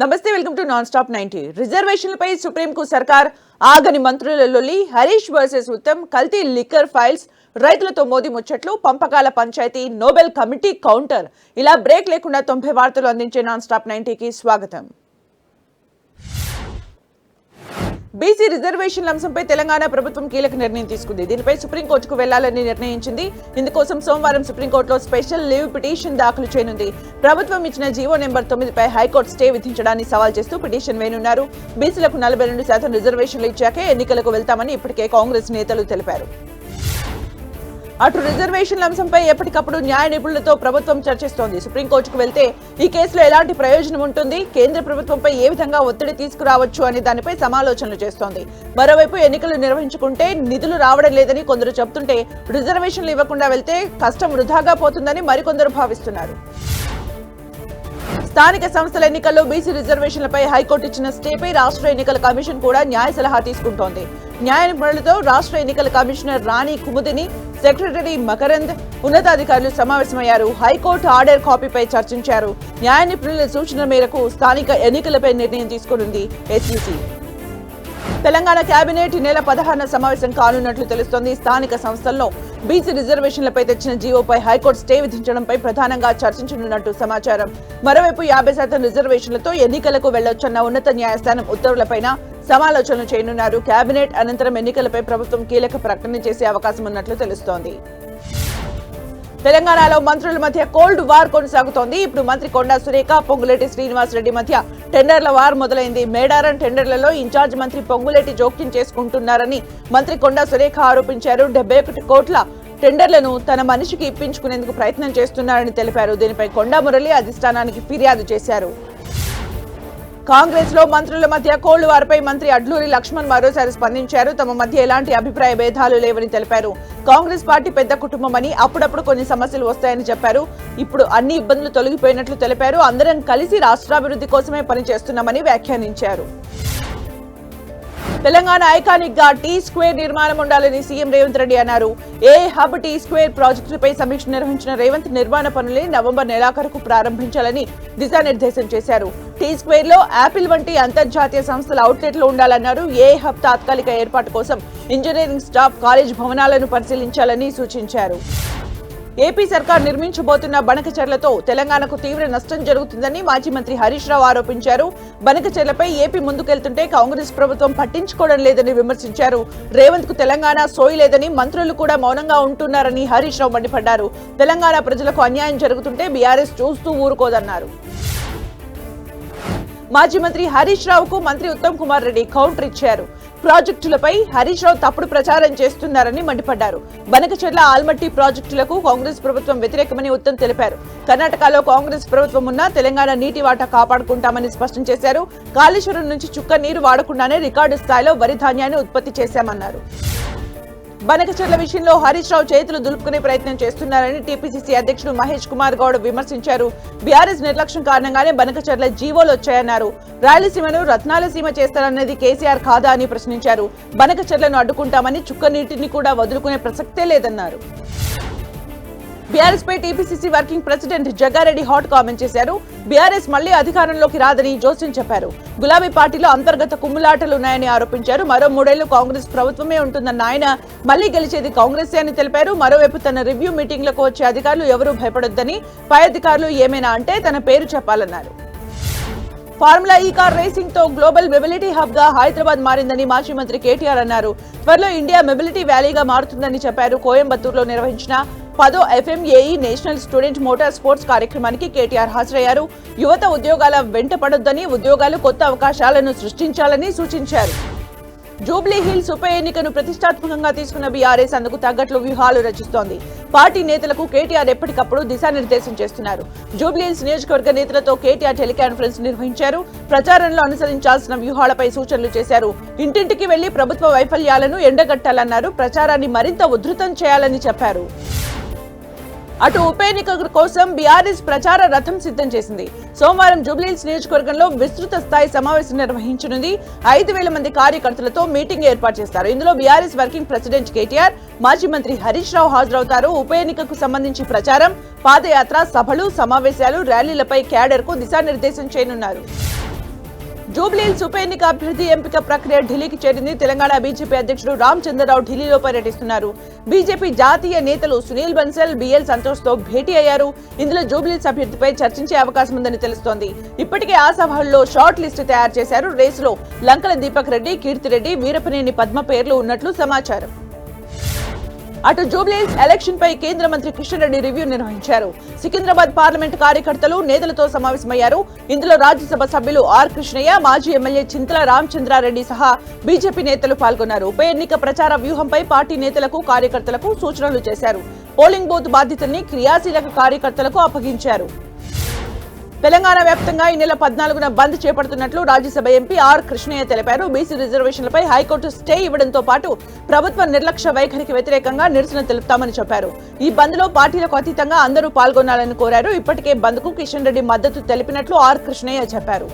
నమస్తే welcome to non stop ninety. రిజర్వేషన్లపై సుప్రీంకు సర్కార్ ఆగని మంత్రుల లొల్లి హరీష్ వర్సెస్ ఉత్తమ్ కల్తీ లిక్కర్ ఫైల్స్ రైతులతో మోదీ ముచ్చట్లు పంపకాల పంచాయతీ నోబెల్ కమిటీ కౌంటర్. ఇలా బ్రేక్ లేకుండా తొంభై వార్తలు అందించే నాన్ స్టాప్ నైన్టీకి స్వాగతం. బీసీ రిజర్వేషన్ల అంశంపై తెలంగాణ ప్రభుత్వం కీలక నిర్ణయం తీసుకుంది. దీనిపై సుప్రీంకోర్టుకు వెళ్ళాలని నిర్ణయించింది. ఇందుకోసం సోమవారం సుప్రీంకోర్టులో స్పెషల్ లీవ్ పిటిషన్ దాఖలు చేయనుంది. ప్రభుత్వం ఇచ్చిన జీవో నెంబర్ తొమ్మిదిపై హైకోర్టు స్టే విధించడాన్ని సవాల్ చేస్తూ పిటిషన్ వేనున్నారు. బీసీలకు నలభై రెండు శాతం రిజర్వేషన్లు ఇచ్చాకే ఎన్నికలకు వెళ్తామని ఇప్పటికే కాంగ్రెస్ నేతలు తెలిపారు. అటు రిజర్వేషన్ల అంశంపై ఎప్పటికప్పుడు న్యాయ నిపుణులతో ప్రభుత్వం చర్చిస్తోంది. సుప్రీంకోర్టుకు వెళ్తే ఈ కేసులో ఎలాంటి ప్రయోజనం ఉంటుంది? కేంద్ర ప్రభుత్వంపై ఏ విధంగా ఒత్తిడి తీసుకురావచ్చు అనే దానిపై సమాలోచనలు చేస్తోంది. మరోవైపు ఎన్నికలు నిర్వహించుకుంటే నిధులు రావడం లేదని కొందరు చెబుతుంటే రిజర్వేషన్లు ఇవ్వకుండా వెళ్తే కష్టం వృధాగా పోతుందని మరికొందరు భావిస్తున్నారు. స్థానిక సంస్థల ఎన్నికల్లో బీసీ రిజర్వేషన్లపై హైకోర్టు ఇచ్చిన స్టేపై రాష్ట్ర ఎన్నికల కమిషన్ కూడా న్యాయ సలహా తీసుకుంటోంది. న్యాయ నిపుణులతో రాష్ట్ర ఎన్నికల కమిషనర్ రాణి కుముదిని సెక్రటరీ మకరంద్ ఉన్నతాధికారులు సమావేశమయ్యారు. హైకోర్టు ఆర్డర్ కాపీపై చర్చించారు. న్యాయ నిపుణుల సూచన మేరకు స్థానిక ఎన్నికలపై నిర్ణయం తీసుకునుంది ఎస్యూసీ. తెలంగాణ కేబినెట్ నెల పదహారున సమావేశం కానున్నట్లు తెలుస్తోంది. స్థానిక సంస్థల్లో బీసీ రిజర్వేషన్లపై తెచ్చిన జీవోపై హైకోర్టు స్టే విధించడంపై ప్రధానంగా చర్చించనున్నట్టు సమాచారం. మరోవైపు యాభై శాతం రిజర్వేషన్లతో ఎన్నికలకు వెళ్ళొచ్చన్న ఉన్నత న్యాయస్థానం ఉత్తర్వులపైన సమాలోచనలు చేయనున్నారు. కేబినెట్ అనంతరం ఎన్నికలపై ప్రభుత్వం కీలక ప్రకటన చేసే అవకాశం ఉన్నట్లు తెలుస్తోంది. తెలంగాణలో మంత్రుల మధ్య కోల్డ్ వార్ కొనసాగుతోంది. ఇప్పుడు మంత్రి కొండా సురేఖ పొంగులేటి శ్రీనివాస్ రెడ్డి మధ్య టెండర్ల వార్ మొదలైంది. మేడారం టెండర్లలో ఇన్ఛార్జ్ మంత్రి పొంగులేటి జోక్యం చేసుకుంటున్నారని మంత్రి కొండా సురేఖ ఆరోపించారు. డెబ్బై ఒకటి కోట్ల టెండర్లను తన మనిషికి ఇప్పించుకునేందుకు ప్రయత్నం చేస్తున్నారని తెలిపారు. దీనిపై కొండా మురళి అధిష్టానానికి ఫిర్యాదు చేశారు. కాంగ్రెస్లో మంత్రుల మధ్య కోళ్ళు వారిపై మంత్రి అడ్లూరి లక్ష్మణ్ మరోసారి స్పందించారు. తమ మధ్య ఎలాంటి అభిప్రాయ భేదాలు లేవని తెలిపారు. కాంగ్రెస్ పార్టీ పెద్ద కుటుంబమని అప్పుడప్పుడు కొన్ని సమస్యలు వస్తాయని చెప్పారు. ఇప్పుడు అన్ని ఇబ్బందులు తొలగిపోయినట్లు తెలిపారు. అందరం కలిసి రాష్ట్రాభివృద్ధి కోసమే పనిచేస్తున్నామని వ్యాఖ్యానించారు. తెలంగాణ ఐకానిక్గా టీ స్క్వేర్ నిర్మాణం ఉండాలని సీఎం రేవంత్ రెడ్డి అన్నారు. ఏ హబ్ టీ స్క్వేర్ ప్రాజెక్టులపై సమీక్ష నిర్వహించిన రేవంత్ నిర్మాణ పనుల్ని నవంబర్ నెలాఖరుకు ప్రారంభించాలని దిశానిర్దేశం చేశారు. టీ స్క్వేర్లో యాపిల్ వంటి అంతర్జాతీయ సంస్థల అవుట్లెట్లు ఉండాలన్నారు ఏ హబ్ తాత్కాలిక ఏర్పాటు కోసం ఇంజనీరింగ్ స్టాఫ్ కాలేజ్ భవనాలను పరిశీలించాలని సూచించారు. ఏపీ సర్కార్ నిర్మించబోతున్న బనకచర్లతో తెలంగాణకు తీవ్ర నష్టం జరుగుతుందని మాజీ మంత్రి హరీష్ రావు ఆరోపించారు. బనకచర్లపై ఏపీ ముందుకెళ్తుంటే కాంగ్రెస్ ప్రభుత్వం పట్టించుకోవడం లేదని విమర్శించారు. రేవంత్కు తెలంగాణ సోయి లేదని మంత్రులు కూడా మౌనంగా ఉంటున్నారని హరీష్ రావు మండిపడ్డారు. తెలంగాణ ప్రజలకు అన్యాయం జరుగుతుంటే బీఆర్ఎస్ చూస్తూ ఊరుకోదన్నారు. మాజీ మంత్రి హరీష్ రావుకు మంత్రి ఉత్తమ్ కుమార్ రెడ్డి కౌంటర్ ఇచ్చారు. ప్రాజెక్టులపై హరీష్ రావు తప్పుడు ప్రచారం చేస్తున్నారని మండిపడ్డారు. బనకచెర్ల ఆల్మట్టి ప్రాజెక్టులకు కాంగ్రెస్ ప్రభుత్వం వ్యతిరేకమని ఉత్తమ్ తెలిపారు. కర్ణాటకలో కాంగ్రెస్ ప్రభుత్వం ఉన్నా తెలంగాణ నీటి వాటా కాపాడుకుంటామని స్పష్టం చేశారు. కాళేశ్వరం నుంచి చుక్క నీరు వాడకుండానే రికార్డు స్థాయిలో వరి ధాన్యాన్ని ఉత్పత్తి చేశామన్నారు. బనకచర్ల విషయంలో హరీష్ రావు చేతులు దులుపుకునే ప్రయత్నం చేస్తున్నారని టీపీసీసీ అధ్యక్షుడు మహేష్ కుమార్ గౌడ్ విమర్శించారు. బీఆర్ఎస్ నిర్లక్ష్యం కారణంగానే బనకచర్ల జీవోలు వచ్చాయన్నారు. రాయలసీమను రత్నాలసీమ చేస్తారన్నది కేసీఆర్ కాదా అని ప్రశ్నించారు. బనకచర్లను అడ్డుకుంటామని చుక్క నీటిని కూడా వదులుకునే ప్రసక్తే లేదన్నారు. బీఆర్ఎస్ పై TPCC working president Jaggareddy hot comment చేశారు. బీఆర్ఎస్ మళ్ళీ అధికారంలోకి రాదని జోస్యం చెప్పారు. గులాబీ పార్టీలో అంతర్గత కుమ్ములాటలు ఉన్నాయని ఆరోపించారు. మరో మూడేళ్ళు కాంగ్రెస్ ప్రభుత్వమే ఉంటుందన్న ఆయన మళ్ళీ గెలిచేది కాంగ్రెస్ అని తెలిపారు. మరోవైపు తన రివ్యూ మీటింగ్లకు వచ్చే అధికారులు ఎవరూ భయపడొద్దని పై అధికారులు ఏమైనా అంటే తన పేరు చెప్పాలన్నారు. ఫార్ములా ఈ కార్ రేసింగ్తో గ్లోబల్ మొబిలిటీ హబ్గా హైదరాబాద్ మారిందని మాజీ మంత్రి కేటీఆర్ అన్నారు. త్వరలో ఇండియా మొబిలిటీ వ్యాలీగా మారుతుందని చెప్పారు. కోయంబత్తూరులో నిర్వహించిన పదో FMAE national student motor sports కార్యక్రమానికి కేటీఆర్ హాజరయ్యారు. యువత ఉద్యోగాల వెంట పడొద్దని ఉద్యోగాలు కొత్త అవకాశాలను సృష్టించాలని సూచించారు. జూబ్లీ హిల్స్ ఉప ఎన్నికను ప్రతిష్టాత్మకంగా తీసుకున్న బీఆర్ఎస్ అందుకు తగ్గట్లు వ్యూహాలు రచిస్తోంది. పార్టీ నేతలకు కేటీఆర్ ఎప్పటికప్పుడు దిశానిర్దేశం చేస్తున్నారు. జూబ్లీ హిల్స్ నియోజకవర్గ నేతలతో కేటీఆర్ టెలికాన్ఫరెన్స్ నిర్వహించారు. ప్రచారంలో అనుసరించాల్సిన వ్యూహాలపై సూచనలు చేశారు. ఇంటింటికి వెళ్ళి ప్రభుత్వ వైఫల్యాలను ఎండగట్టాలన్నారు. ప్రచారాన్ని మరింత ఉధృతం చేయాలని చెప్పారు. అటు ఉప ఎన్నిక కోసం బీఆర్ఎస్ ప్రచార రథం సిద్ధం చేసింది. సోమవారం జూబ్లీహిల్స్ నియోజకవర్గంలో విస్తృత స్థాయి సమావేశం నిర్వహించనుంది. ఐదు వేల మంది కార్యకర్తలతో మీటింగ్ ఏర్పాటు చేస్తారు. ఇందులో బీఆర్ఎస్ వర్కింగ్ ప్రెసిడెంట్ కేటీఆర్ మాజీ మంత్రి హరీష్ రావు హాజరవుతారు. ఉప ఎన్నికకు సంబంధించి ప్రచారం పాదయాత్ర సభలు సమావేశాలు ర్యాలీలపై క్యాడర్కు దిశానిర్దేశం చేయనున్నారు. జూబ్లీహిల్స్ ఉప ఎన్నిక అభ్యర్థి ఎంపిక ప్రక్రియ ఢిల్లీకి చేరింది. తెలంగాణ బీజేపీ అధ్యక్షుడు రామ్ చంద్రరావు ఢిల్లీలో పర్యటిస్తున్నారు. బీజేపీ జాతీయ నేతలు సునీల్ బన్సల్ బిఎల్ సంతోష్తో భేటీ అయ్యారు. ఇందులో జూబ్లీహిల్స్ అభ్యర్థిపై చర్చించే అవకాశం ఉందని తెలుస్తోంది. ఇప్పటికే ఆ సభల్లో షార్ట్ లిస్ట్ తయారు చేశారు. రేసులో లంకల దీపక్ రెడ్డి కీర్తిరెడ్డి వీరపనేని పద్మ పేర్లు ఉన్నట్లు సమాచారం. అటు జూబ్లీహిల్స్ ఎలక్షన్ పై కేంద్ర మంత్రి కిషన్ రెడ్డి రివ్యూ నిర్వహించారు. సికింద్రాబాద్ పార్లమెంట్ కార్యకర్తలు నేతలతో సమావేశమయ్యారు. ఇందులో రాజ్యసభ సభ్యులు ఆర్ కృష్ణయ్య మాజీ ఎమ్మెల్యే చింతల రామచంద్రారెడ్డి సహా బీజేపీ నేతలు పాల్గొన్నారు. ఉప ఎన్నిక ప్రచార వ్యూహంపై పార్టీ నేతలకు కార్యకర్తలకు సూచనలు చేశారు. పోలింగ్ బూత్ బాధ్యతల్ని క్రియాశీలక కార్యకర్తలకు అప్పగించారు. తెలంగాణ వ్యాప్తంగా ఈ నెల పద్నాలుగున బంద్ చేపడుతున్నట్లు రాజ్యసభ ఎంపీ ఆర్ కృష్ణయ్య తెలిపారు. బీసీ రిజర్వేషన్లపై హైకోర్టు స్టే ఇవ్వడంతో పాటు ప్రభుత్వ నిర్లక్ష్య వైఖరికి వ్యతిరేకంగా నిరసన తెలుపుతామని చెప్పారు. ఈ బంద్లో పార్టీలకు అతీతంగా అందరూ పాల్గొనాలని కోరారు. ఇప్పటికే బంద్కు కిషన్ రెడ్డి మద్దతు తెలిపినట్లు ఆర్ కృష్ణయ్య చెప్పారు.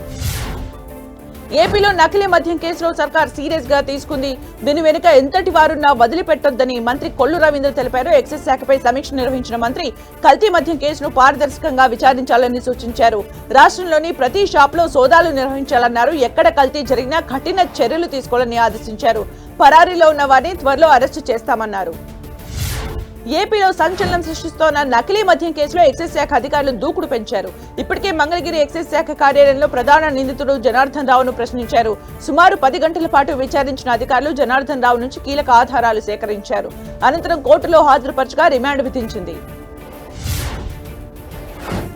ఏపీలో నకిలీ మద్యం కేసులో సర్కార్ సీరియస్గా తీసుకుంది. దీని వెనుక ఎంతటి వారున్నా వదిలిపెట్టొద్దని మంత్రి కొల్లు రవీంద్ర తెలిపారు. ఎక్సైజ్ శాఖపై సమీక్ష నిర్వహించిన మంత్రి కల్తీ మద్యం కేసును పారదర్శకంగా విచారించాలని సూచించారు. రాష్ట్రంలోని ప్రతి షాప్లో సోదాలు నిర్వహించాలన్నారు. ఎక్కడ కల్తీ జరిగినా కఠిన చర్యలు తీసుకోవాలని ఆదేశించారు. పరారీలో ఉన్న వారిని త్వరలో అరెస్టు చేస్తామన్నారు. ఏపీలో సంచలనం సృష్టిస్తోన్న నకిలీ మద్యం కేసులో ఎక్సైజ్ శాఖ అధికారులు దూకుడు పెంచారు. ఇప్పటికే మంగళగిరి ఎక్సైజ్ శాఖ కార్యాలయంలో ప్రధాన నిందితుడు జనార్దన్ రావును ప్రశ్నించారు. సుమారు పది గంటల పాటు విచారించిన అధికారులు జనార్దన్ రావు నుంచి కీలక ఆధారాలు సేకరించారు. అనంతరం కోర్టులో హాజరుపరచగా రిమాండ్ విధించింది.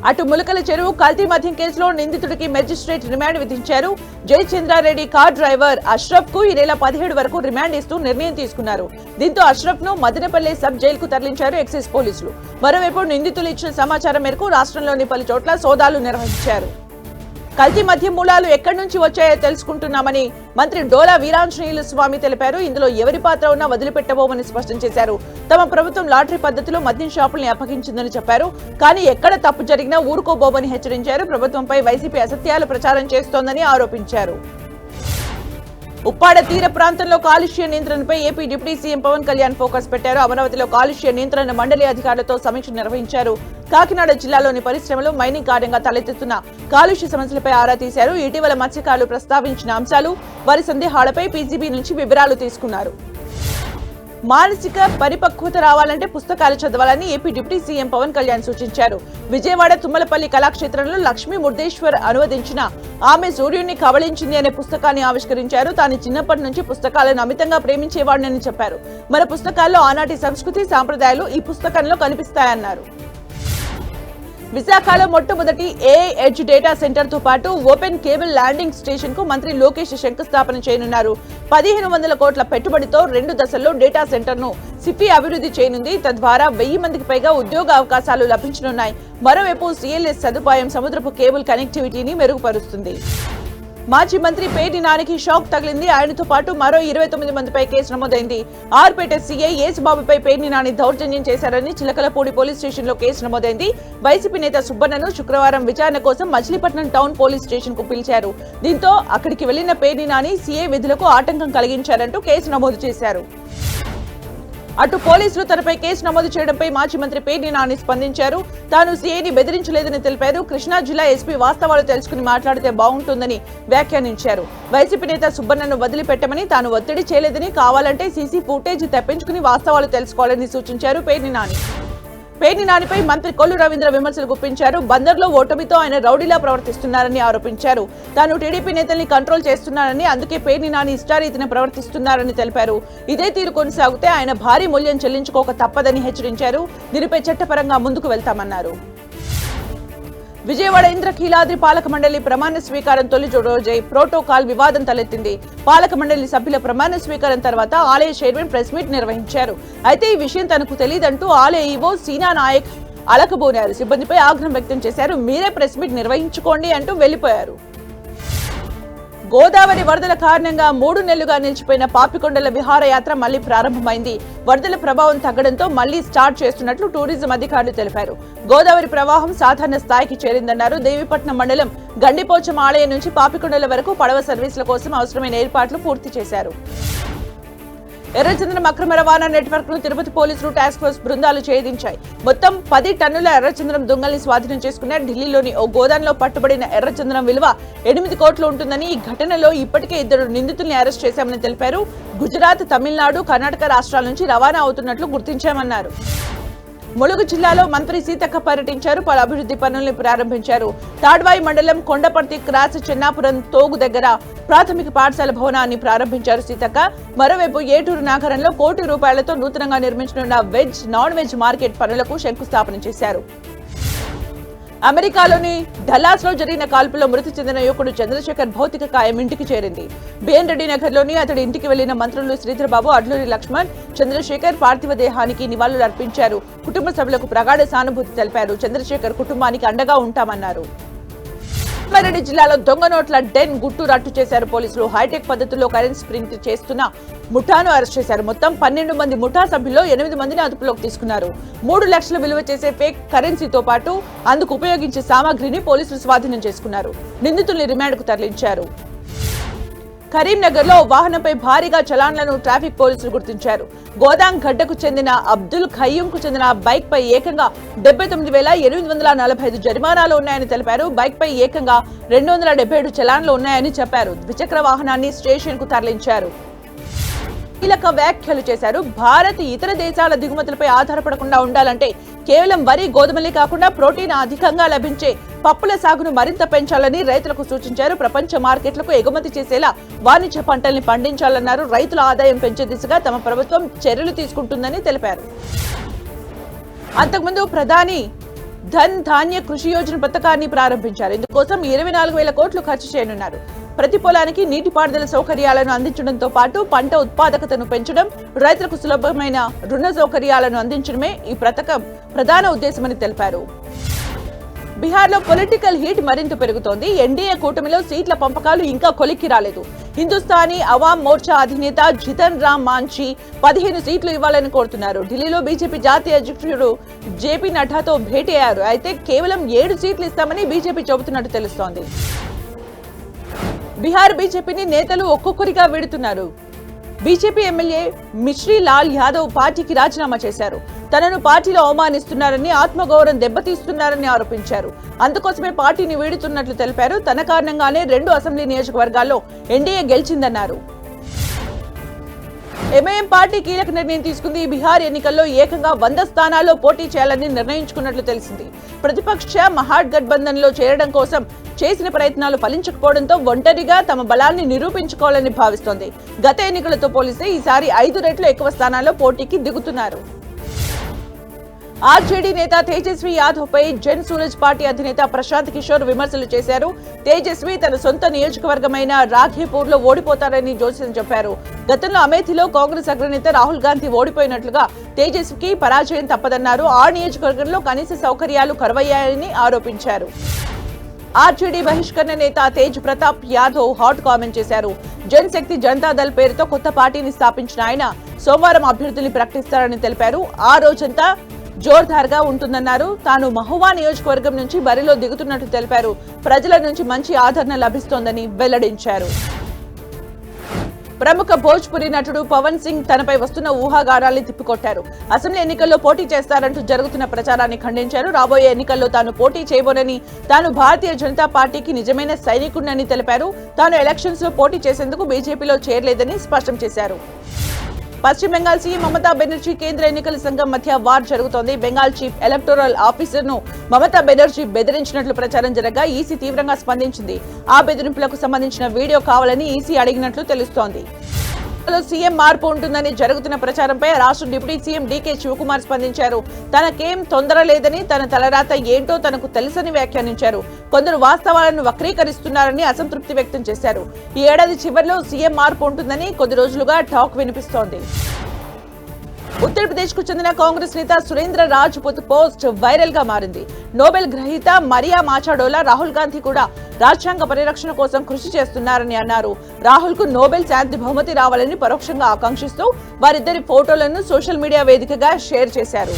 అటు ములకల చెరువు కల్తీ మద్యం కేసులో నిందితుడికి మెజిస్ట్రేట్ రిమాండ్ విధించారు. జయచంద్రారెడ్డి కార్ డ్రైవర్ అష్రఫ్కు ఈ నెల పదిహేడు వరకు రిమాండ్ ఇస్తూ నిర్ణయం తీసుకున్నారు. దీంతో అష్రఫ్ను మదనపల్లి సబ్ జైలుకు తరలించారు ఎక్సైజ్ పోలీసులు. మరోవైపు నిందితులు ఇచ్చిన సమాచారం మేరకు రాష్ట్రంలోని పలు చోట్ల సోదాలు నిర్వహించారు. కల్తీ మధ్య మూలాలు ఎక్కడి నుంచి వచ్చాయో తెలుసుకుంటున్నామని మంత్రి డోలా వీరాంజనేయులు స్వామి తెలిపారు. ఇందులో ఎవరి పాత్ర ఉన్నా వదిలిపెట్టబోమని స్పష్టం చేశారు. తమ ప్రభుత్వం లాటరీ పద్ధతిలో మద్యం షాపుల్ని అప్పగించిందని చెప్పారు. కానీ ఎక్కడ తప్పు జరిగినా ఊరుకోబోమని హెచ్చరించారు. ప్రభుత్వంపై వైసీపీ అసత్యాలు ప్రచారం చేస్తోందని ఆరోపించారు. ఉప్పాడ తీర ప్రాంతంలో కాలుష్య నియంత్రణపై AP deputy CM Pawan Kalyan focus పెట్టారు. అమరావతిలో కాలుష్య నియంత్రణ మండలి అధికారులతో సమీక్ష నిర్వహించారు. కాకినాడ జిల్లాలోని పరిశ్రమలు మైనింగ్ కార్యంగా తలెత్తుతున్న కాలుష్య సమస్యలపై ఆరా తీశారు. ఇటీవల మత్స్యకారులు ప్రస్తావించిన అంశాలు వారి సందేహాలపై పీజీబీ నుంచి వివరాలు తీసుకున్నారు. మానసిక పరిపక్వత రావాలంటే పుస్తకాలు చదవాలని AP deputy CM Pawan Kalyan సూచించారు. విజయవాడ తుమ్మలపల్లి కళాక్షేత్రంలో లక్ష్మీ ముర్దేశ్వర్ అనువదించిన ఆమె సూర్యుడిని కవళించింది అనే పుస్తకాన్ని ఆవిష్కరించారు. తాను చిన్నప్పటి నుంచి పుస్తకాలను అమితంగా ప్రేమించేవాడినని చెప్పారు. మన పుస్తకాల్లో ఆనాటి సంస్కృతి సాంప్రదాయాలు ఈ పుస్తకంలో కనిపిస్తాయన్నారు. విశాఖలో మొట్టమొదటి ఏ ఎడ్జ్ డేటా సెంటర్తో పాటు ఓపెన్ కేబుల్ ల్యాండింగ్ స్టేషన్కు మంత్రి లోకేష్ శంకుస్థాపన చేయనున్నారు. పదిహేను వందల కోట్ల పెట్టుబడితో రెండు దశల్లో డేటా సెంటర్ను సిఫి అభివృద్ధి చేయనుంది. తద్వారా వెయ్యి మందికి పైగా ఉద్యోగ అవకాశాలు లభించనున్నాయి. మరోవైపు సిఎల్ఎస్ సదుపాయం సముద్రపు కేబుల్ కనెక్టివిటీని మెరుగుపరుస్తుంది. మాజీ మంత్రి పేటి నానికి షాక్ తగిలింది. ఆయనతో పాటు మరో ఇరవై తొమ్మిది మందిపై కేసు నమోదైంది. ఆర్పేట సీఐ యేసుబాబుపై పేటి నాని దౌర్జన్యం చేశారని చిలకలపూడి పోలీస్ స్టేషన్లో కేసు నమోదైంది. వైసీపీ నేత సుబ్బన్నను శుక్రవారం విచారణ కోసం మచిలీపట్నం టౌన్ పోలీస్ స్టేషన్కు పిలిచారు. దీంతో అక్కడికి వెళ్ళిన పేటి నాని సీఐ విధులకు ఆటంకం కలిగించారంటూ కేసు నమోదు చేశారు. అటు పోలీసులు తనపై కేసు నమోదు చేయడంపై మాజీ మంత్రి పేర్ని నాని స్పందించారు. తాను సీఐని బెదిరించలేదని తెలిపారు. కృష్ణా జిల్లా ఎస్పీ వాస్తవాలు తెలుసుకుని మాట్లాడితే బాగుంటుందని వ్యాఖ్యానించారు. వైసీపీ నేత సుబ్బన్నను వదిలిపెట్టమని తాను ఒత్తిడి చేయలేదని కావాలంటే సీసీ ఫుటేజ్ తెప్పించుకుని వాస్తవాలు తెలుసుకోవాలని సూచించారు పేర్ని నాని. పేర్ని నానిపై మంత్రి కొల్లు రవీంద్ర విమర్శలు గుప్పించారు. బందర్లో ఓటమితో ఆయన రౌడీలా ప్రవర్తిస్తున్నారని ఆరోపించారు. తాను టీడీపీ నేతల్ని కంట్రోల్ చేస్తున్నానని అందుకే పేర్ని నాని ఇష్టారీతిని ప్రవర్తిస్తున్నారని తెలిపారు. ఇదే తీరు కొనసాగితే ఆయన భారీ మూల్యం చెల్లించుకోక తప్పదని హెచ్చరించారు. దీనిపై చట్టపరంగా ముందుకు వెళ్తామన్నారు. విజయవాడ ఇంద్రకీలాద్రి పాలక మండలి ప్రమాణ స్వీకారం తొలి రోజై ప్రోటోకాల్ వివాదం తలెత్తింది. పాలక మండలి సభ్యుల ప్రమాణ స్వీకారం తర్వాత ఆలయ చైర్మన్ ప్రెస్ మీట్ నిర్వహించారు. అయితే ఈ విషయం తనకు తెలియదంటూ ఆలయ ఈవో సీనా నాయక్ అలకబోనారు. సిబ్బందిపై ఆగ్రహం వ్యక్తం చేశారు. మీరే ప్రెస్ మీట్ నిర్వహించుకోండి అంటూ వెళ్ళిపోయారు గోదావరి వరదల కారణంగా మూడు నెలలుగా నిలిచిపోయిన పాపికొండల విహారయాత్ర మళ్ళీ ప్రారంభమైంది. వరదల ప్రభావం తగ్గడంతో మళ్ళీ స్టార్ట్ చేస్తున్నట్లు టూరిజం అధికారులు తెలిపారు. గోదావరి ప్రవాహం సాధారణ స్థాయికి చేరిందన్నారు. దేవీపట్నం మండలం గండిపోచం ఆలయం నుంచి పాపికొండల వరకు పడవ సర్వీసుల కోసం అవసరమైన ఏర్పాట్లు పూర్తి చేశారు. ఎర్రచందనం అక్రమ రవాణా నెట్వర్క్ను తిరుపతి పోలీసులు టాస్క్ ఫోర్స్ బృందాలు ఛేదించాయి. మొత్తం పది టన్నుల ఎర్రచందనం దొంగల్ని స్వాధీనం చేసుకున్న ఢిల్లీలోని ఓ గోదాంలో పట్టుబడిన ఎర్రచందనం విలువ ఎనిమిది కోట్లు ఉంటుందని ఈ ఘటనలో ఇప్పటికే ఇద్దరు నిందితుల్ని అరెస్ట్ చేశామని తెలిపారు. గుజరాత్ తమిళనాడు కర్ణాటక రాష్ట్రాల నుంచి రవాణా అవుతున్నట్లు గుర్తించామన్నారు. ములుగు జిల్లాలో మంత్రి సీతక్క పర్యటించారు. పలు అభివృద్ధి పనులను ప్రారంభించారు. తాడ్వాయి మండలం కొండపర్తి క్రాస్ చెన్నాపురం తోగు దగ్గర ప్రాథమిక పాఠశాల భవనాన్ని ప్రారంభించారు సీతక్క. మరోవైపు ఏటూరు నాగరంలో కోటి రూపాయలతో నూతనంగా నిర్మించనున్న వెజ్ నాన్ వెజ్ మార్కెట్ పనులకు శంకుస్థాపన చేశారు. అమెరికాలోని డల్లాస్లో జరిగిన కాల్పులో మృతి చెందిన యువకుడు చంద్రశేఖర్ భౌతిక కాయం ఇంటికి చేరింది. బిఎన్ రెడ్డి నగర్లోని అతడి ఇంటికి వెళ్ళిన మంత్రులు శ్రీధరబాబు అడ్లూరి లక్ష్మణ్ చంద్రశేఖర్ పార్థివ దేహానికి నివాళులు అర్పించారు. కుటుంబ సభ్యులకు ప్రగాఢ సానుభూతి తెలిపారు. చంద్రశేఖర్ కుటుంబానికి అండగా ఉంటామన్నారు. రంగారెడ్డి జిల్లాలో దొంగ నోట్ల డెన్ గుట్టు రట్టు చేశారు పోలీసులు. హైటెక్ పద్ధతిలో కరెన్సీ ప్రింట్ చేస్తున్న ముఠాను అరెస్ట్ చేశారు. మొత్తం పన్నెండు మంది ముఠా సభ్యుల్లో ఎనిమిది మందిని అదుపులోకి తీసుకున్నారు. మూడు లక్షల విలువ చేసే ఫేక్ కరెన్సీతో పాటు అందుకు ఉపయోగించే సామాగ్రిని పోలీసులు స్వాధీనం చేసుకున్నారు. నిందితుల్ని రిమాండ్కు తరలించారు. కరీంనగర్లో వాహనంపై భారీగా చలాన్లను ట్రాఫిక్ పోలీసులు గుర్తించారు. గోదాం గడ్డకు చెందిన అబ్దుల్ ఖయ్యూం కు చెందిన బైక్ పై ఏకంగా డెబ్బై తొమ్మిది వేల ఎనిమిది వందల నలభై ఐదు జరిమానాలు ఉన్నాయని తెలిపారు. బైక్ పై ఏకంగా రెండు వందల డెబ్బై ఏడు చలాన్లు ఉన్నాయని చెప్పారు. ద్విచక్ర వాహనాన్ని స్టేషన్కు తరలించారు. కీలక వ్యాఖ్యలు చేశారు. భారత్ ఇతర దేశాల దిగుమతులపై ఆధారపడకుండా ఉండాలంటే కేవలం వరి గోధుమలే కాకుండా ప్రోటీన్ అధికంగా లభించే పప్పుల సాగును మరింత పెంచాలని రైతులకు సూచించారు. ప్రపంచ మార్కెట్లకు ఎగుమతి చేసేలా వాణిజ్య పంటల్ని పండించాలన్నారు. రైతుల ఆదాయం పెంచే దిశగా తమ ప్రభుత్వం చర్యలు తీసుకుంటుందని తెలిపారు. అంతకుముందు ప్రధాని ధన్ ధాన్య కృషి యోజన పథకాన్ని ప్రారంభించారు. ఇందుకోసం ఇరవై నాలుగు వేల కోట్లు ఖర్చు చేయనున్నారు. ప్రతి పొలానికి నీటిపారుదల సౌకర్యాలను అందించడంతో పాటు పంట ఉత్పాదకతను పెంచడం రైతులకు సులభమైన రుణ సౌకర్యాలను అందించడమే ఈ పథకం ప్రధాన ఉద్దేశమని తెలిపారు. బీహార్లో పొలిటికల్ హీట్ మరింత పెరుగుతోంది. ఎన్డీఏ కూటమిలో సీట్ల పంపకాలు ఇంకా కొలిక్కి రాలేదు. హిందుస్థానీ అవామ్ మోర్చా అధినేత జితన్ రామ్ మాంఛీ పదిహేను సీట్లు ఇవ్వాలని కోరుతున్నారు. ఢిల్లీలో బీజేపీ జాతీయ అధ్యక్షుడు జేపీ నడ్డాతో భేటీ అయ్యారు. అయితే కేవలం ఏడు సీట్లు ఇస్తామని బీజేపీ చెబుతున్నట్టు తెలుస్తోంది. బీహార్ బీజేపీని నేతలు ఒక్కొక్కరిగా వీడుతున్నారు. బీజేపీ ఎమ్మెల్యే మిశ్రీ లాల్ యాదవ్ పార్టీకి రాజీనామా చేశారు. తనను పార్టీలో అవమానిస్తున్నారని ఆత్మగౌరవం దెబ్బతీస్తున్నారని ఆరోపించారు. అందుకోసమే పార్టీని వీడుతున్నట్లు తెలిపారు. తన కారణంగానే రెండు అసెంబ్లీ నియోజకవర్గాల్లో ఎన్డీఏ గెలిచిందన్నారు. ఎంఐఎం పార్టీ కీలక నిర్ణయం తీసుకుంది. బీహార్ ఎన్నికల్లో ఏకంగా వంద స్థానాల్లో పోటీ చేయాలని నిర్ణయించుకున్నట్లు తెలిసింది. ప్రతిపక్ష మహాగఠబంధన్లో చేరడం కోసం చేసిన ప్రయత్నాలు ఫలించకపోవడంతో ఒంటరిగా తమ బలాన్ని నిరూపించుకోవాలని భావిస్తోంది. గత ఎన్నికలతో పోలిస్తే ఈసారి ఐదు రెట్లు ఎక్కువ స్థానాల్లో పోటీకి దిగుతున్నారు. ఆర్జేడీ నేత తేజస్వి యాదవ్ పై జన్ సూరజ్ పార్టీ అధినేత ప్రశాంత్ కిషోర్ విమర్శలు చేశారు. తేజస్వి తన సొంత నియోజకవర్గమైన రాఘేపూర్లో ఓడిపోతారని జోస్యం చెప్పారు. గతంలో అమేథీలో కాంగ్రెస్ అగ్రనేత రాహుల్ గాంధీ ఓడిపోయినట్లుగా తేజస్వికి పరాజయం తప్పదన్నారు. ఆ నియోజకవర్గంలో కనీస సౌకర్యాలు కరువయ్యాయని ఆరోపించారు. ఆర్జేడీ బహిష్కరణ నేత తేజ్ ప్రతాప్ యాదవ్ హాట్ కామెంట్ చేశారు. జన్ శక్తి పేరుతో కొత్త పార్టీని స్థాపించిన ఆయన సోమవారం అభ్యర్థుల్ని ప్రకటిస్తారని తెలిపారు. ఆ రోజంతా జోర్దార్గా ఉంటుందన్నారు. తాను మహువా నియోజకవర్గం నుంచి బరిలో దిగుతున్నట్టు తెలిపారు. ప్రజల నుంచి మంచి ఆదరణ లభిస్తోందని వెల్లడించారు. ప్రముఖ భోజ్పురి నటుడు పవన్ సింగ్ తనపై వస్తున్న ఊహాగానాల్ని తిప్పికొట్టారు. అసెంబ్లీ ఎన్నికల్లో పోటీ చేస్తారంటూ జరుగుతున్న ప్రచారాన్ని ఖండించారు. రాబోయే ఎన్నికల్లో తాను పోటీ చేయబోనని తాను భారతీయ జనతా పార్టీకి నిజమైన సైనికుడినని తెలిపారు. తాను ఎలక్షన్స్లో పోటీ చేసేందుకు బీజేపీలో చేరలేదని స్పష్టం చేశారు. పశ్చిమ బెంగాల్ సీఎం మమతా బెనర్జీ కేంద్ర ఎన్నికల సంఘం మధ్య వార్ జరుగుతోంది. బెంగాల్ చీఫ్ ఎలక్టోరల్ ఆఫీసర్ను మమతా బెనర్జీ బెదిరించినట్లు ప్రచారం జరగా ఈసీ తీవ్రంగా స్పందించింది. ఆ బెదిరింపులకు సంబంధించిన వీడియో కావాలని ఈసీ అడిగినట్లు తెలుస్తోంది. లో సీఎం మార్పు ఉంటుందని జరుగుతున్న ప్రచారంపై రాష్ట్ర డిప్యూటీ సీఎం డీకే శివకుమార్ స్పందించారు. తనకేం తొందర లేదని తన తలరాత ఏంటో తనకు తెలుసని వ్యాఖ్యానించారు. కొందరు వాస్తవాలను వక్రీకరిస్తున్నారని అసంతృప్తి వ్యక్తం చేశారు. ఈ ఏడాది చివరిలో సీఎం మార్పు ఉంటుందని కొద్ది రోజులుగా టాక్ వినిపిస్తోంది. ఉత్తరప్రదేశ్కు చెందిన కాంగ్రెస్ నేత సురేంద్ర రాజ్పుత్ పోస్ట్ వైరల్గా మారింది. నోబెల్ గ్రహీత మరియా మాచాడోలా రాహుల్ గాంధీ కూడా రాజ్యాంగ పరిరక్షణ కోసం కృషి చేస్తున్నారని అన్నారు. రాహుల్కు నోబెల్ శాంతి బహుమతి రావాలని పరోక్షంగా ఆకాంక్షిస్తూ వారిద్దరి ఫోటోలను సోషల్ మీడియా వేదికగా షేర్ చేశారు.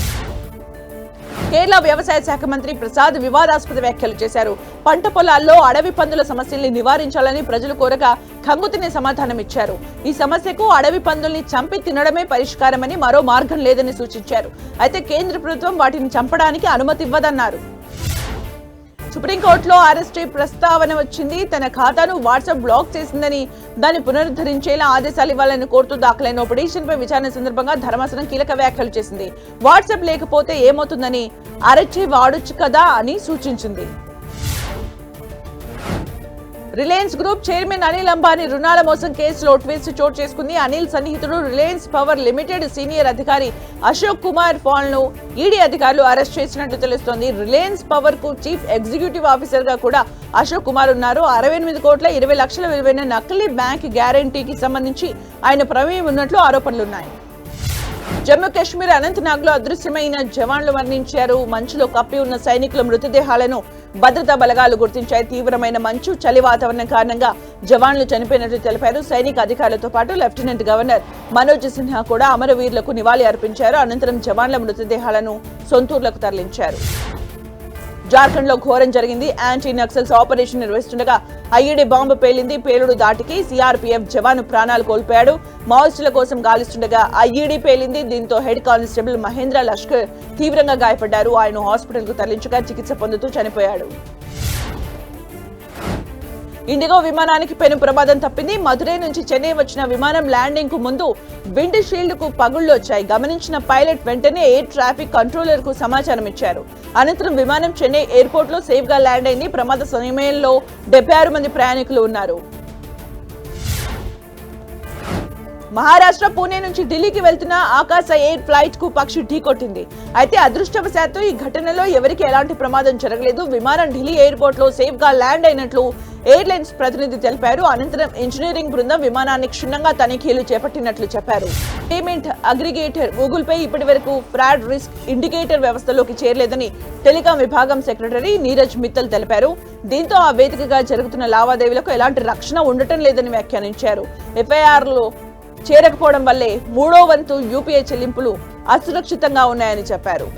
కేరళ వ్యవసాయ శాఖ మంత్రి ప్రసాద్ వివాదాస్పద వ్యాఖ్యలు చేశారు. పంట పొలాల్లో అడవి పందుల సమస్యల్ని నివారించాలని ప్రజలు కోరగా కంగుతిని సమాధానం ఇచ్చారు. ఈ సమస్యకు అడవి పందుల్ని చంపి తినడమే పరిష్కారమని మరో మార్గం లేదని సూచించారు. అయితే కేంద్ర ప్రభుత్వం వాటిని చంపడానికి అనుమతి ఇవ్వదన్నారు. సుప్రీంకోర్టులో అరెస్టీ ప్రస్తావన వచ్చింది. తన ఖాతాను వాట్సాప్ బ్లాక్ చేసిందని దాన్ని పునరుద్ధరించేలా ఆదేశాలు ఇవ్వాలని కోరుతూ దాఖలైన పిటిషన్పై విచారణ సందర్భంగా ధర్మాసనం కీలక వ్యాఖ్యలు చేసింది. వాట్సాప్ లేకపోతే ఏమవుతుందని అరెస్టీ వాడొచ్చు కదా అని సూచించింది. Reliance group chairman Anil Ambani రుణాల మోసం కేసులో ట్విస్ట్ చోటు చేసుకుంది. అనిల్ సన్నిహితుడు రిలయన్స్ పవర్ లిమిటెడ్ సీనియర్ అధికారి అశోక్ కుమార్ పాల్ను ఈడీ అధికారులు అరెస్ట్ చేసినట్లు తెలుస్తోంది. రిలయన్స్ పవర్కు చీఫ్ ఎగ్జిక్యూటివ్ ఆఫీసర్గా కూడా అశోక్ కుమార్ ఉన్నారు. అరవై ఎనిమిది కోట్ల ఇరవై లక్షల విలువైన నకిలీ బ్యాంక్ గ్యారంటీకి సంబంధించి ఆయన ప్రమేయం ఉన్నట్లు ఆరోపణలున్నాయి. జమ్మూ కాశ్మీర్ అనంతనాగ్లో అదృశ్యమైన జవాన్లు మరణించారు. మంచులో కప్పి ఉన్న సైనికుల మృతదేహాలను భద్రతా బలగాలు గుర్తించాయి. తీవ్రమైన మంచు చలి వాతావరణం కారణంగా జవాన్లు చనిపోయినట్లు తెలిపారు. సైనిక అధికారులతో పాటు లెఫ్టినెంట్ గవర్నర్ మనోజ్ సిన్హా కూడా అమరవీరులకు నివాళి అర్పించారు. అనంతరం జవాన్ల మృతదేహాలను సొంతూర్లకు తరలించారు. జార్ఖండ్లో ఘోరం జరిగింది. యాంటీ నక్సల్స్ ఆపరేషన్ నిర్వహిస్తుండగా ఐఈడీ బాంబు పేలింది. పేలుడు దాటికి సిఆర్పీఎఫ్ జవాను ప్రాణాలు కోల్పోయాడు. మావోయిస్టుల కోసం గాలిస్తుండగా ఐఈడీ పేలింది. దీంతో హెడ్ కానిస్టేబుల్ మహేంద్ర లష్కర్ తీవ్రంగా గాయపడ్డారు. ఆయన హాస్పిటల్కు తరలించగా చికిత్స పొందుతూ చనిపోయాడు. ఇండిగో విమానానికి పెను ప్రమాదం తప్పింది. మదురై నుంచి చెన్నై వచ్చిన విమానం ల్యాండింగ్కు ముందు విండ్ షీల్డ్కు పగుళ్ళు వచ్చాయి. గమనించిన పైలట్ వెంటనే ఎయిర్ ట్రాఫిక్ కంట్రోలర్కు సమాచారం ఇచ్చారు. అనంతరం విమానం చెన్నై ఎయిర్పోర్ట్లో సేఫ్గా ల్యాండ్ అయింది. ప్రమాద సమయంలో డెబ్బై ఆరు మంది ప్రయాణికులు ఉన్నారు. మహారాష్ట్ర పూణే నుంచి ఢిల్లీకి వెళ్తున్న ఆకాశ ఎయిర్ ఫ్లైట్కు పక్షి ఢీకొట్టింది. అయితే అదృష్టవశాత్తు ఈ ఘటనలో ఎవరికి ఎలాంటి ప్రమాదం జరగలేదు. విమానం ఢిల్లీ ఎయిర్పోర్ట్లో సేఫ్గా ల్యాండ్ అయినట్లు ఎయిర్లైన్స్ ప్రతినిధి తెలిపారు. అనంతరం ఇంజనీరింగ్ బృందం విమానాన్ని క్షుణ్ణంగా తనిఖీలు చేపట్టినట్లు చెప్పారు. పేమెంట్ అగ్రిగేటర్ గూగుల్ పే ఇప్పటి వరకు ఫ్రాడ్ రిస్క్ ఇండికేటర్ వ్యవస్థలోకి చేరలేదని టెలికాం విభాగం సెక్రటరీ నీరజ్ మిత్తల్ తెలిపారు. దీంతో ఆ వేదికగా జరుగుతున్న లావాదేవీలకు ఎలాంటి రక్షణ ఉండటం లేదని వ్యాఖ్యానించారు. ఎఫ్ఐఆర్లో చేరకపోవడం వల్లే మూడో వంతు యూపీఐ చెల్లింపులు అసురక్షితంగా ఉన్నాయని చెప్పారు.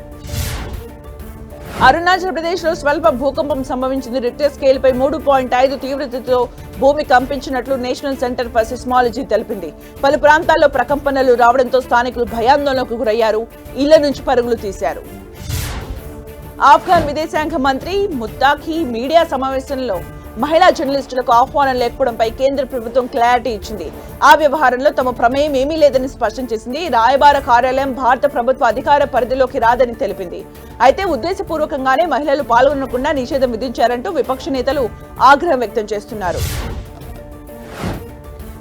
అరుణాచల్ ప్రదేశ్లో స్వల్ప భూకంపం సంభవించింది. రిక్టర్ స్కేల్ పై మూడు పాయింట్ ఐదు తీవ్రతతో భూమి కంపించినట్లు నేషనల్ సెంటర్ ఫర్ సిస్మాలజీ తెలిపింది. పలు ప్రాంతాల్లో ప్రకంపనలు రావడంతో స్థానికులు భయాందోళనకు గురయ్యారు. ఇళ్ళ నుంచి పరుగులు తీశారు. ఆఫ్ఘన్ విదేశాంగ మంత్రి ముత్తాఖీ మీడియా సమావేశంలో మహిళా జర్నలిస్టులకు ఆహ్వానం లేకపోవడంపై కేంద్ర ప్రభుత్వం క్లారిటీ ఇచ్చింది. ఆ వ్యవహారంలో తమ ప్రమేయం ఏమీ లేదని స్పష్టం చేసింది. రాయబార కార్యాలయం భారత ప్రభుత్వ అధికార పరిధిలోకి రాదని తెలిపింది. అయితే ఉద్దేశపూర్వకంగానే మహిళలు పాల్గొనకుండా నిషేధం విధించారంటూ విపక్ష నేతలు ఆగ్రహం వ్యక్తం చేస్తున్నారు.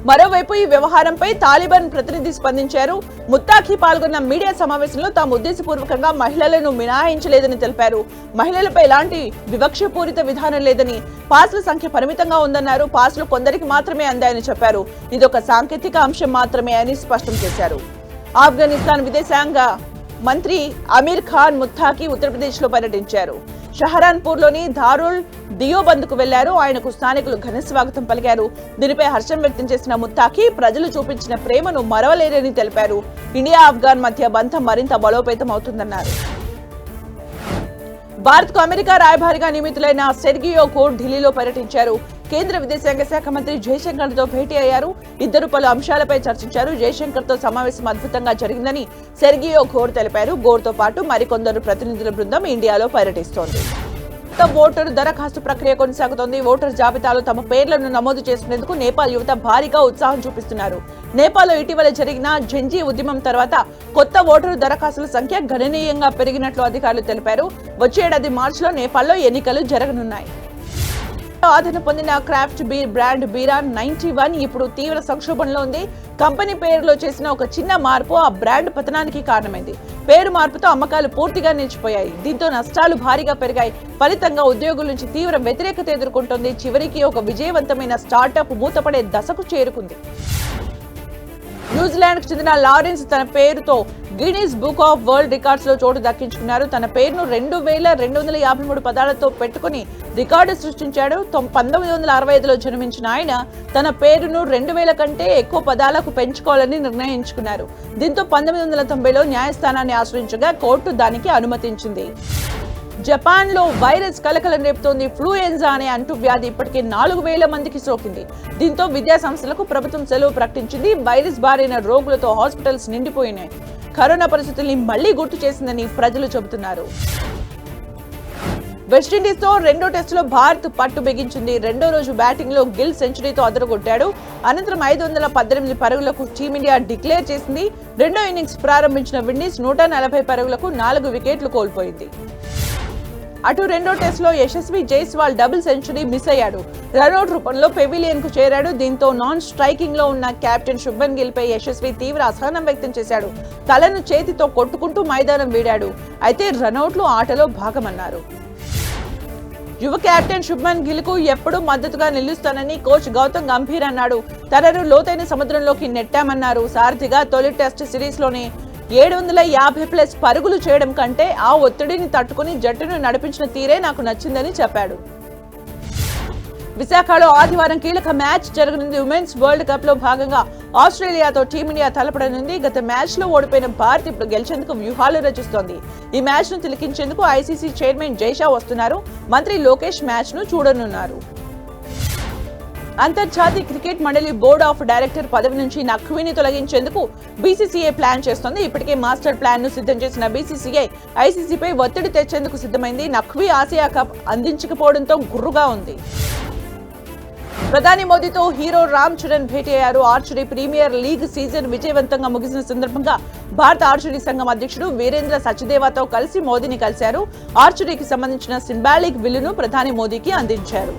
మరోవైపు ఈ వ్యవహారంపై తాలిబాన్ ప్రతినిధి స్పందించారు. ముత్తాఖీ పాల్గొన్న మీడియా సమావేశంలో తాము ఉద్దేశపూర్వకంగా మహిళలను మినహాయించలేదని తెలిపారు. మహిళలపై ఎలాంటి వివక్షపూరిత విధానం లేదని పాస్ల సంఖ్య పరిమితంగా ఉందన్నారు. పాస్లు కొందరికి మాత్రమే అందాయని చెప్పారు. ఇదొక సాంకేతిక అంశం మాత్రమే అని స్పష్టం చేశారు. ఆఫ్ఘనిస్తాన్ విదేశాంగ మంత్రి అమీర్ ఖాన్ ముత్తాకి ఉత్తరప్రదేశ్లో పర్యటించారు. షహరాన్పూర్లోని దారుల్ దియోబంద్కు వెళ్ళారు. ఆయనకు స్థానికులు ఘన స్వాగతం పలికారు. దీనిపై హర్షం వ్యక్తం చేసిన ముత్తాకి ప్రజలు చూపించిన ప్రేమను మరవలేరని తెలిపారు. ఇండియా ఆఫ్ఘాన్ మధ్య బంధం మరింత బలోపేతం అవుతుందన్నారు. భారత్కు అమెరికా రాయబారిగా నియమితులైన సెర్గియో కోడ్ ఢిల్లీలో పర్యటించారు. కేంద్ర విదేశాంగ శాఖ మంత్రి జయశంకర్తో భేటీ అయ్యారు. ఇద్దరు పలు అంశాలపై చర్చించారు. జయశంకర్తో సమావేశం అద్భుతంగా జరిగిందని సెర్గియో ఘోర్ తెలిపారు. ఘోర్తో పాటు మరికొందరు ప్రతినిధుల బృందం ఇండియాలో పర్యటిస్తోంది. ఓటరు దరఖాస్తు ప్రక్రియ కొనసాగుతోంది. ఓటర్ జాబితాలో తమ పేర్లను నమోదు చేసుకునేందుకు నేపాల్ యువత భారీగా ఉత్సాహం చూపిస్తున్నారు. నేపాల్లో ఇటీవల జరిగిన జంజీ ఉద్యమం తర్వాత కొత్త ఓటరు దరఖాస్తుల సంఖ్య గణనీయంగా పెరిగినట్లు అధికారులు తెలిపారు. వచ్చే ఏడాది మార్చిలో నేపాల్లో ఎన్నికలు జరగనున్నాయి. ఆదరణ పొందిన craft beer brand Bira ninety one ఇప్పుడు తీవ్ర సంక్షోభంలో ఉంది. కంపెనీ పేరులో చేసిన ఒక చిన్న మార్పు ఆ బ్రాండ్ పతనానికి కారణమైంది. పేరు మార్పుతో అమ్మకాలు పూర్తిగా నిలిచిపోయాయి. దీంతో నష్టాలు భారీగా పెరిగాయి. ఫలితంగా ఉద్యోగుల నుంచి తీవ్ర వ్యతిరేకత ఎదుర్కొంటోంది. చివరికి ఒక విజయవంతమైన స్టార్టప్ మూతపడే దశకు చేరుకుంది. న్యూజిలాండ్కు చెందిన లారెన్స్ తన పేరుతో గినీస్ బుక్ ఆఫ్ వరల్డ్ రికార్డ్స్లో చోటు దక్కించుకున్నారు. తన పేరును రెండు వేల రెండు వందల యాభై మూడు పదాలతో పెట్టుకుని రికార్డు సృష్టించాడు. పంతొమ్మిది వందల అరవై ఐదులో జన్మించిన ఆయన తన పేరును రెండు వేల కంటే ఎక్కువ పదాలకు పెంచుకోవాలని నిర్ణయించుకున్నారు. దీంతో పంతొమ్మిది వందల తొంభైలో న్యాయస్థానాన్ని ఆశ్రయించగా కోర్టు దానికి అనుమతించింది. జపాన్లో వైరస్ కలకలం రేపుతోంది ఫ్లూయెన్జా అనే అంటువ్యాధి ఇప్పటికే నాలుగు వేల మందికి సోకింది. దీంతో విద్యా సంస్థలకు ప్రభుత్వం సెలవు ప్రకటించింది. వైరస్ బారైన రోగులతో హాస్పిటల్స్ నిండిపోయినాయి. కరోనా పరిస్థితుల్ని మళ్ళీ గుర్తు చేసిందని ప్రజలు చెబుతున్నారు. వెస్టిండీస్తో రెండో టెస్టులో భారత్ పట్టు బిగించింది. రెండో రోజు బ్యాటింగ్లో గిల్ సెంచరీతో అదరగొట్టాడు. అనంతరం ఐదు వందల పద్దెనిమిది పరుగులకు టీమిండియా డిక్లేర్ చేసింది. రెండో ఇన్నింగ్స్ ప్రారంభించిన విండీస్ నూట నలభై పరుగులకు నాలుగు వికెట్లు కోల్పోయింది. అటు రెండో టెస్ట్లో Yashasvi Jaiswal double century miss అయ్యాడు. రన్అట్ రూపంలో పెవిలియన్కు చేరాడు. దీంతో నాన్ స్ట్రైకింగ్లో ఉన్న కెప్టెన్ శుభన్ గిల్ పై యశస్వి తీవ్ర అసహనం వ్యక్తం చేశాడు. తలను చేతితో కొట్టుకుంటూ మైదానం వీడాడు. అయితే రన్అట్లు ఆటలో భాగమన్నారు. యువ కెప్టెన్ శుభ్మన్ గిల్కు ఎప్పుడూ మద్దతుగా నిలుస్తానని కోచ్ గౌతమ్ గంభీర్ అన్నాడు. తనను లోతైన సముద్రంలోకి నెట్టామన్నారు. సారథిగా తొలి టెస్ట్ సిరీస్లోనే ఏడు వందల యాభై ప్లస్ పరుగులు చేయడం కంటే ఆ ఒత్తిడిని తట్టుకుని జట్టును నడిపించిన తీరే నాకు నచ్చిందని చెప్పాడు. విశాఖలో ఆదివారం కీలక మ్యాచ్ జరగనుంది. ఉమెన్స్ వరల్డ్ కప్లో భాగంగా ఆస్ట్రేలియాతో టీమిండియా తలపడనుంది. గత మ్యాచ్లో ఓడిపోయిన భారత్ ఇప్పుడు గెలిచేందుకు వ్యూహాలు రచిస్తోంది. ఈ మ్యాచ్ను తిలకించేందుకు ఐసీసీ చైర్మన్ జైషా వస్తున్నారు. మంత్రి లోకేష్ మ్యాచ్ను చూడనున్నారు. అంతర్జాతీయ క్రికెట్ మండలి బోర్డ్ ఆఫ్ డైరెక్టర్ పదవి నుంచి నఖ్వీని తొలగించేందుకు బీసీసీఐ ప్లాన్ చేస్తోంది. ఇప్పటికే మాస్టర్ ప్లాన్ను సిద్ధం చేసిన బీసీసీఐ ఐసీసీపై ఒత్తిడి తెచ్చేందుకు సిద్ధమైంది. నఖ్వీ ఆసియా కప్ అందించకపోవడంతో గుర్రుగా ఉంది. ప్రధాని మోదీతో హీరో రామ్ చరణ్ భేటీ అయ్యారు. ఆర్చరీ ప్రీమియర్ లీగ్ సీజన్ విజయవంతంగా ముగిసిన సందర్భంగా భారత ఆర్చరీ సంఘం అధ్యక్షుడు వీరేంద్ర సచదేవాతో కలిసి మోదీని కలిశారు. ఆర్చరీకి సంబంధించిన సింబాలిక్ బిల్లును ప్రధాని మోదీకి అందించారు.